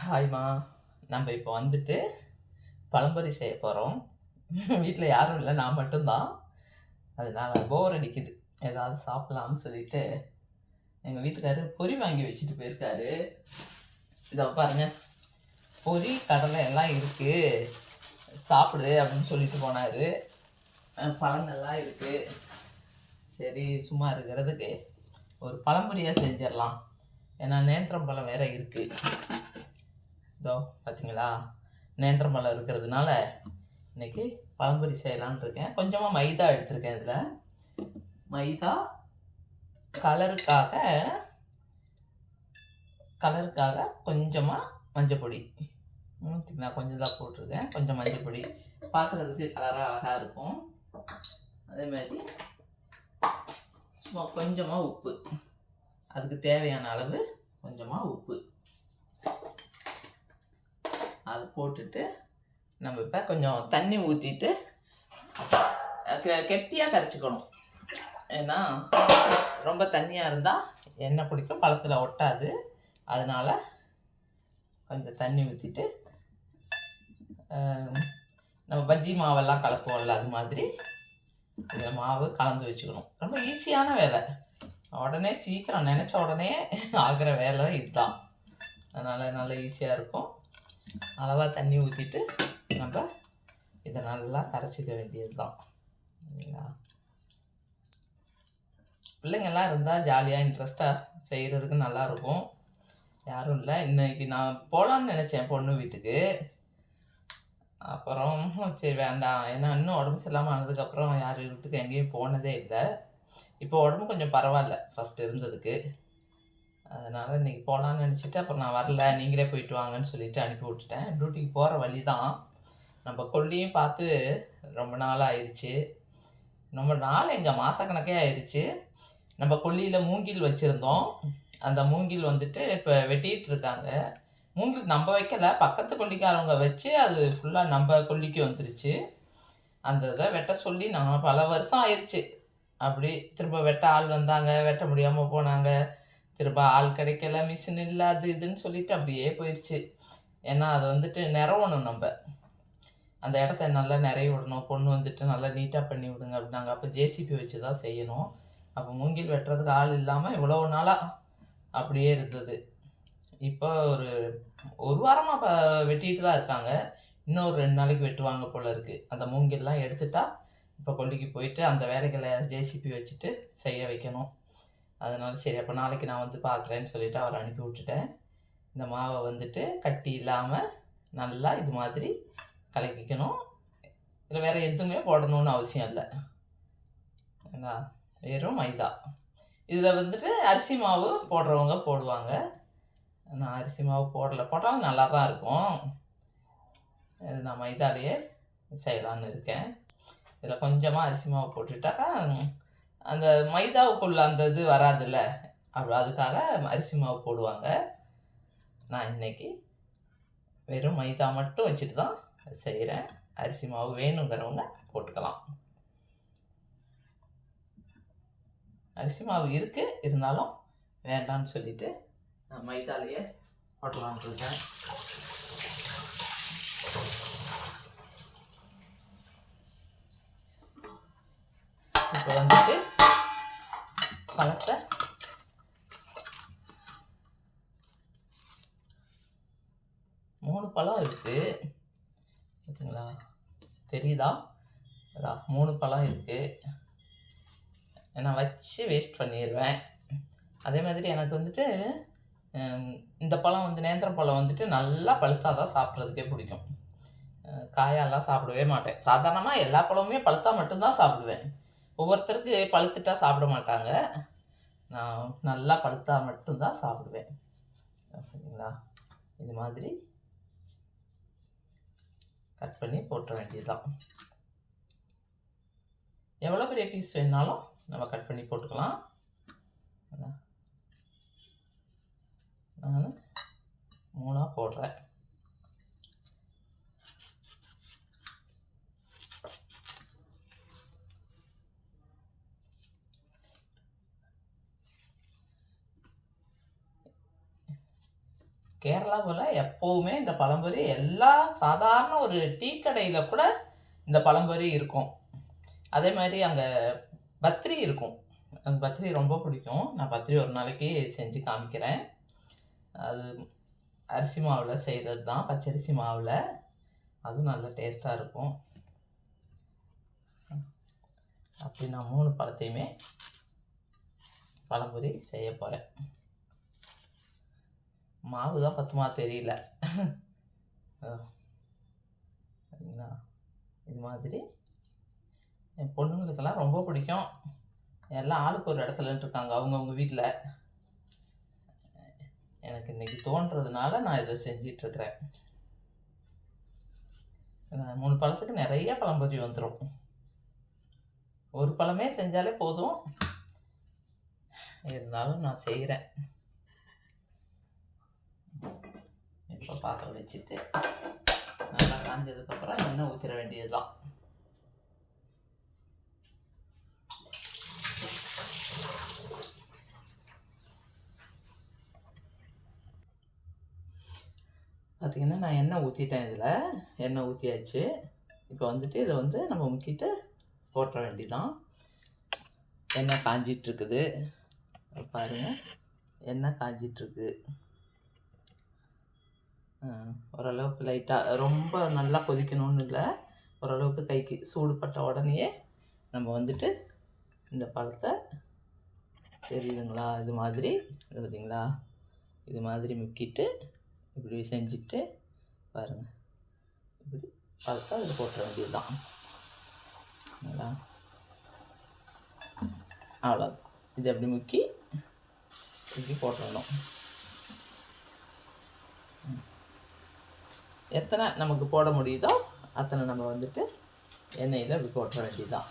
ஹாய்மா நம்ம இப்போ வந்துட்டு பழம்பொரி செய்ய போகிறோம் வீட்டில் யாரும் இல்லை நான் மட்டும்தான். அதனால் போர் அடிக்குது. ஏதாவது சாப்பிட்லாம்னு சொல்லிட்டு எங்கள் வீட்டுக்காரரு பொரி வாங்கி வச்சுட்டு போயிருக்காரு. இதோ பாருங்க. பொரி கடலை எல்லாம் இருக்குது சாப்பிடு அப்படின்னு சொல்லிட்டு போனார். பழங்கள்லாம் இருக்குது சரி சும்மா இருக்கிறதுக்கு ஒரு பழம்பொரியாக செஞ்சிடலாம். ஏன்னா நேந்திரம் பழம் வேறு இருக்குது இதோ பார்த்தீங்களா நேந்திர பழம் இருக்கிறதுனால இன்னைக்கு பழம்பொரி செய்யலான் இருக்கேன். கொஞ்சமாக மைதா எடுத்திருக்கேன் இதில். மைதா கலருக்காக கலருக்காக கொஞ்சமாக மஞ்சப்பொடி. ஊற்றிக்கலாம் கொஞ்சம் தான் போட்டிருக்கேன். கொஞ்சம் மஞ்சப்பொடி. பார்க்குறதுக்கு கலராக அழகாக இருக்கும். அதே மாதிரி சும்மா கொஞ்சமாக உப்பு. அதுக்கு தேவையான அளவு கொஞ்சமாக உப்பு. அது போட்டுட்டு நம்ம இப்போ கொஞ்சம் தண்ணி ஊற்றிட்டு கெட்டியாக கரைச்சிக்கணும். ஏன்னா ரொம்ப தண்ணியாக இருந்தால் எண்ணெய் பிடிக்கும் பழத்தில் ஒட்டாது. அதனால் கொஞ்சம் தண்ணி ஊற்றிட்டு நம்ம பஜ்ஜி மாவெல்லாம் கலக்குவோம்ல அது மாதிரி. இதில் மாவு கலந்து வச்சுக்கணும். ரொம்ப ஈஸியான வேலை. உடனே சீக்கிரம் நினச்ச உடனே ஆகிற வேலை இதுதான். அதனால் நல்லா ஈஸியாக இருக்கும். அளவாக தண்ணி ஊற்றிட்டு நம்ம இதை நல்லா கரைச்சிக்க வேண்டியது தான் சரிங்களா? பிள்ளைங்கள்லாம் இருந்தால் ஜாலியாக இன்ட்ரெஸ்ட்டாக செய்கிறதுக்கு நல்லாயிருக்கும். யாரும் இல்லை. இன்னைக்கு நான் போகலான்னு நினச்சேன் பொண்ணு வீட்டுக்கு. அப்புறம் சரி வேண்டாம். ஏன்னா இன்னும் உடம்பு சரியில்லாமல் ஆனதுக்கப்புறம் யார் வீட்டுக்கு எங்கேயும் போனதே இல்லை. இப்போ உடம்பு கொஞ்சம் பரவாயில்ல ஃபஸ்ட் இருந்ததுக்கு. அதனால் இன்றைக்கி போகலான்னு நினச்சிட்டு அப்புறம் நான் வரல நீங்களே போயிட்டு வாங்கன்னு சொல்லிட்டு அனுப்பி விட்டுட்டேன். டியூட்டிக்கு போகிற வழி தான் நம்ம கொல்லியும் பார்த்து ரொம்ப நாள் ஆயிடுச்சு ரொம்ப நாள் எங்கள் மாதக்கணக்கே ஆயிடுச்சு நம்ம கொல்லியில் மூங்கில் வச்சுருந்தோம். அந்த மூங்கில் வந்துட்டு இப்போ வெட்டிகிட்டு இருக்காங்க. மூங்கில் நம்ம வைக்கல. பக்கத்து கொல்லிக்காரவங்க வச்சு அது ஃபுல்லாக நம்ம கொல்லிக்கு வந்துருச்சு. அந்த இதை வெட்ட சொல்லி நான் பல வருஷம் ஆயிடுச்சு அப்படி திரும்ப வெட்ட ஆள் வந்தாங்க. வெட்ட முடியாமல் போனாங்க. திரும்ப ஆள் கிடைக்கல மிஷின் இல்லை அது இதுன்னு சொல்லிட்டு அப்படியே போயிடுச்சு. ஏன்னா அது வந்துட்டு நிறவணும் நம்ம. அந்த இடத்த நல்லா நிறைய விடணும் பொண்ணு வந்துட்டு நல்லா நீட்டாக பண்ணி விடுங்க அப்படின்னாங்க. அப்போ ஜேசிபி வச்சு தான் செய்யணும். அப்போ மூங்கில் வெட்டுறதுக்கு ஆள் இல்லாமல் இவ்வளோ நாளாக அப்படியே இருந்தது. இப்போ ஒரு ஒரு வாரமாக இப்போ வெட்டிகிட்டு தான் இருக்காங்க. இன்னும் ஒரு ரெண்டு நாளைக்கு வெட்டுவாங்க போல் இருக்குது அந்த மூங்கில்லாம் எடுத்துட்டா இப்போ கொல்லிக்கு போயிட்டு அந்த வேலைகளை ஜேசிபி வச்சுட்டு செய்ய வைக்கணும். அதனால் சரி அப்போ நாளைக்கு நான் வந்து பார்க்குறேன்னு சொல்லிட்டு அவரை அனுப்பி விட்டுட்டேன். இந்த மாவை வந்துட்டு கட்டி இல்லாமல் நல்லா இது மாதிரி கலக்கிக்கணும். இதில் வேறு எதுவுமே போடணும்னு அவசியம் இல்லை. ஏன்னா வெறும் மைதா. இதில் வந்துட்டு அரிசி மாவு போடுறவங்க போடுவாங்க. நான் அரிசி மாவு போடலை. போட்டாலும் நல்லா தான் இருக்கும். இது நான் மைதாலேயே செய்யலான்னு இருக்கேன். இதில் கொஞ்சமாக அரிசி மாவு போட்டுட்டாக்கா அந்த மைதாவுக்குள்ள அந்த இது வராதுல்ல. அப்படி அதுக்காக அரிசி மாவு போடுவாங்க. நான் இன்னைக்கு வெறும் மைதா மட்டும் வச்சுட்டு தான் செய்கிறேன் அரிசி மாவு வேணுங்கிறவங்க போட்டுக்கலாம். அரிசி மாவு இருக்குது இருந்தாலும் வேண்டாம்னு சொல்லிட்டு நான் மைதாலேயே போட்டலான்ட்ருக்கேன் இருக்கேன் இப்போ வந்துட்டு பழத்தை மூணு பழம் இருக்குது பார்த்தீங்களா தான் அதான் மூணு பழம் இருக்குது நான் வச்சு வேஸ்ட் பண்ணிடுவேன் அதே மாதிரி எனக்கு வந்துட்டு இந்த பழம் வந்து நேந்திரம் பழம் வந்துட்டு நல்லா பழுத்தாக தான் சாப்பிட்றதுக்கே பிடிக்கும். காயெல்லாம் காயாலாம் சாப்பிடவே மாட்டேன். சாதாரணமாக எல்லா பழமுமே பழுத்தா மட்டும்தான் சாப்பிடுவேன். ஒவ்வொருத்தருக்கு பழுத்துட்டா சாப்பிட மாட்டாங்க. நான் நல்லா பழுத்தா மட்டும்தான் சாப்பிடுவேன். சரிங்களா இது மாதிரி கட் பண்ணி போட்டுற வேண்டியதுதான். எவ்வளோ பெரிய பீஸ் வேணாலும் நம்ம கட் பண்ணி போட்டுக்கலாம். நான் மூணாக போடுறேன். கேரளா போல் எப்போவுமே இந்த பழம்பொரி எல்லா சாதாரண ஒரு டீ கடையில் கூட இந்த பழம்பொரி இருக்கும். அதே மாதிரி அங்கே பத்ரி இருக்கும். எனக்கு பத்ரி ரொம்ப பிடிக்கும். நான் பத்ரி ஒரு நாளைக்கு செஞ்சு காமிக்கிறேன். அது அரிசி மாவில் செய்கிறது தான் பச்சரிசி மாவில். அதுவும் நல்ல டேஸ்ட்டாக இருக்கும். அப்படி நான் மூணு பழத்தையுமே பழம்பொரி செய்ய போகிறேன் மாவு தான் பத்துமா தெரியல. சரிங்களா இது மாதிரி. என் பொண்ணுங்களுக்கெல்லாம் ரொம்ப பிடிக்கும். எல்லாம் ஆளுக்கு ஒரு இடத்துல இருக்காங்க அவங்கவுங்க வீட்டில் எனக்கு இன்றைக்கி தோன்றதுனால நான் இதை செஞ்சிட்ருக்கிறேன். மூணு பழத்துக்கு நிறைய பழம்பொரி வந்துடும் ஒரு பழமே செஞ்சாலே போதும். இருந்தாலும் நான் செய்கிறேன் இப்போ பாத்திரம் வச்சுட்டு நல்லா காஞ்சதுக்கப்புறம் எண்ணெய் ஊற்றிட வேண்டியது தான் பார்த்திங்கன்னா நான் எண்ணெய் ஊற்றிட்டேன் இதில். எண்ணெய் ஊற்றியாச்சு இப்போ வந்துட்டு இதை வந்து நம்ம முக்கிட்டு போட்டுற வேண்டிதான். எண்ணெய் காஞ்சிட்ருக்குது பாருங்கள் எண்ணெய் காஞ்சிட்ருக்கு ஓரளவுக்கு லைட்டாக ரொம்ப நல்லா கொதிக்கணும்னு இல்லை. ஓரளவுக்கு கைக்கு சூடுபட்ட உடனேயே நம்ம வந்துட்டு இந்த பழத்தை தெரியுதுங்களா? இது மாதிரி இது பார்த்தீங்களா இது மாதிரி முக்கிட்டு இப்படி செஞ்சுட்டு பாருங்கள் இப்படி பழத்தை அதில் போட்டுற வேண்டியதுதான். சரிங்களா அவ்வளோ இது அப்படி முக்கி இப்படி போட்டுடணும் எத்தனை நமக்கு போட முடியுதோ அத்தனை நம்ம வந்துட்டு எண்ணெயில் இப்படி போட்டுற வேண்டியதுதான்.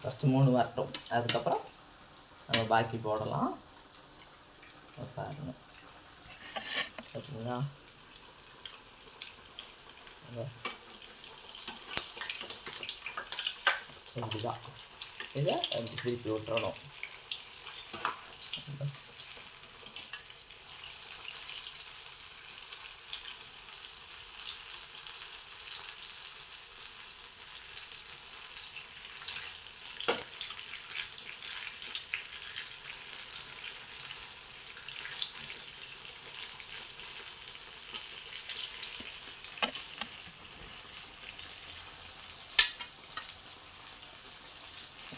ஃபஸ்ட்டு மூணு வரட்டும். அதுக்கப்புறம் நம்ம பாக்கி போடலாம். இப்ப பாருங்க. பார்த்தீங்களா இதோ. இதை திருப்பி விட்டுறணும்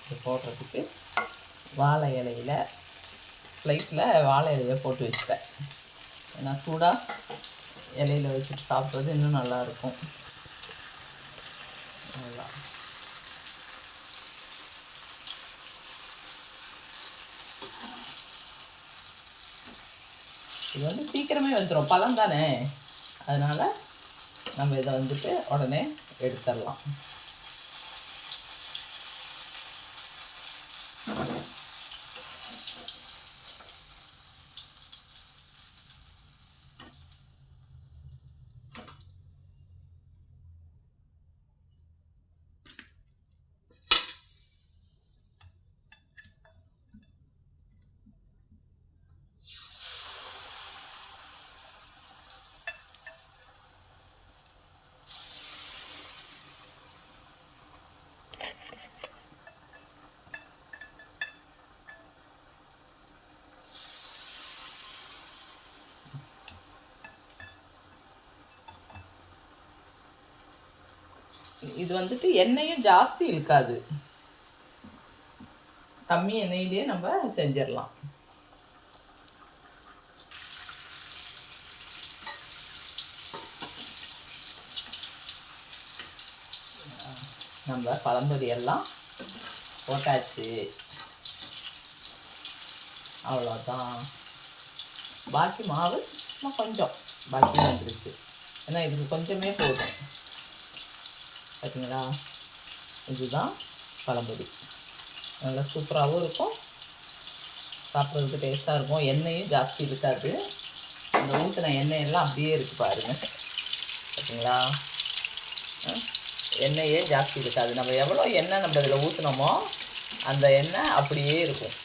இது போடுறதுக்கு வாழை இலையில ஃப்ளைட்டில் வாழை இலையை போட்டு வச்சுட்டேன். ஏன்னா சூடாக இலையில வச்சுட்டு சாப்பிட்றது இன்னும் நல்லாயிருக்கும். நல்லா இது வந்து சீக்கிரமே வந்துடும் பழம் தானே. அதனால் நம்ம இதை வந்துட்டு உடனே எடுத்துடலாம். இது வந்துட்டு எண்ணெயும் ஜாஸ்தி இழுக்காது. கம்மி எண்ணெயிலேயே நம்ம செஞ்சிடலாம். நம்ம பழம்பொரி எல்லாம் போட்டாச்சு. அவ்வளோதான் பாக்கி மாவு கொஞ்சம். பாக்கி வந்துருச்சு. ஏன்னா இதுக்கு கொஞ்சமே போதும். பார்த்தீங்களா இதுதான் பழம்பொடி. நல்லா சூப்பராகவும் இருக்கும். சாப்பிட்றதுக்கு டேஸ்ட்டாக இருக்கும். எண்ணெயும் ஜாஸ்தி இருக்காது. அந்த ஊற்றின எண்ணெய் எல்லாம் அப்படியே இருக்குது பாருங்கள் பார்த்தீங்களா ஆ? எண்ணெயே ஜாஸ்தி இருக்காது. நம்ம எவ்வளோ எண்ணெய் நம்ம இதில் ஊற்றினோமோ அந்த எண்ணெய் அப்படியே இருக்கும்.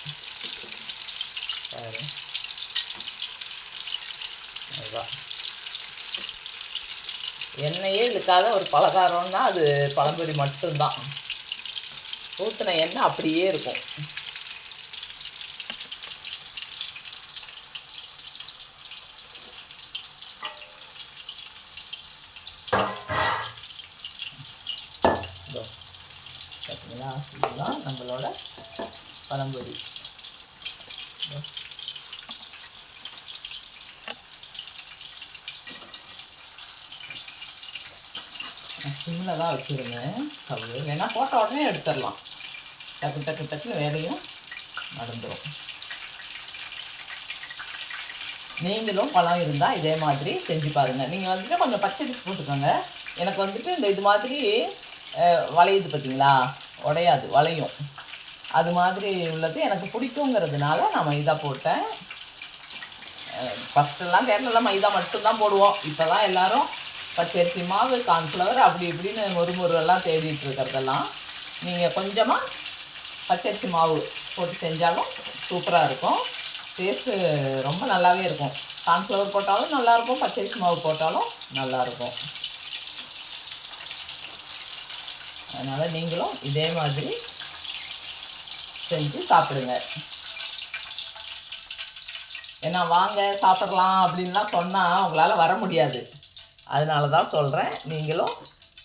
பாருங்கள் அதுதான் எண்ணெயே இழுக்காத ஒரு பலகாரம்னா அது பழம்பொரி மட்டும்தான். ஊற்றின எண்ணெய் அப்படியே இருக்கும். பார்த்தீங்களா? இதுதான் நம்மளோட பழம்பொரி. சிம்மில் தான் வச்சுருந்தேன். ஸ்டவ் ஏன்னா போட்ட உடனே எடுத்துடலாம். டக்கு டக்கு டக்குன்னு வேலையும் நடந்துடும் நீங்களும் பழம் இருந்தால் இதே மாதிரி செஞ்சு பாருங்கள் நீங்கள் வந்துட்டு கொஞ்சம் பச்சரிசி போட்டுக்கோங்க. எனக்கு வந்துட்டு இந்த இது மாதிரி வளையுது பார்த்தீங்களா உடையாது வளையும். அது மாதிரி உள்ளது எனக்கு பிடிக்குங்கிறதுனால நான் மைதா போட்டேன். ஃபஸ்ட்டெல்லாம் கேரளாலாம் மைதா மட்டும்தான் போடுவோம். இப்போ தான் எல்லோரும் பச்சரிசி மாவு கார்ன்ஃப்ளவர் அப்படி இப்படின்னு முறுமுறுவெல்லாம் தேடிட்டு இருக்கிறதெல்லாம் நீங்கள் கொஞ்சமாக பச்சரிசி மாவு போட்டு செஞ்சாலும் சூப்பராக இருக்கும். டேஸ்ட்டு ரொம்ப நல்லாவே இருக்கும். கார்ன்ஃப்ளவர் போட்டாலும் நல்லாயிருக்கும் பச்சரிசி மாவு போட்டாலும் நல்லாயிருக்கும் அதனால் நீங்களும் இதே மாதிரி செஞ்சு சாப்பிடுங்க. ஏன்னா வாங்க சாப்பிட்லாம் அப்படின்லாம் சொன்னால் உங்களால் வர முடியாது. அதனால தான் சொல்கிறேன் நீங்களும்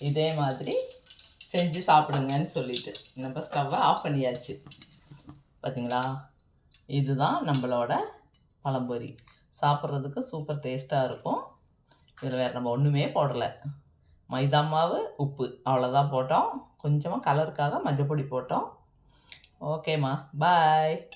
இதே மாதிரி செஞ்சு சாப்பிடுங்கன்னு சொல்லிட்டு. நம்ம ஸ்டவ்வை ஆஃப் பண்ணியாச்சு. பார்த்தீங்களா இதுதான் நம்மளோட பழம்பொரி. சாப்பிட்றதுக்கு சூப்பர் டேஸ்ட்டாக இருக்கும். இதில் வேறு நம்ம ஒன்றுமே போடலை. மைதா மாவு உப்பு. அவ்வளோதான் போட்டோம். கொஞ்சமாக கலருக்காக மஞ்சள் பொடி போட்டோம். ஓகேம்மா பாய்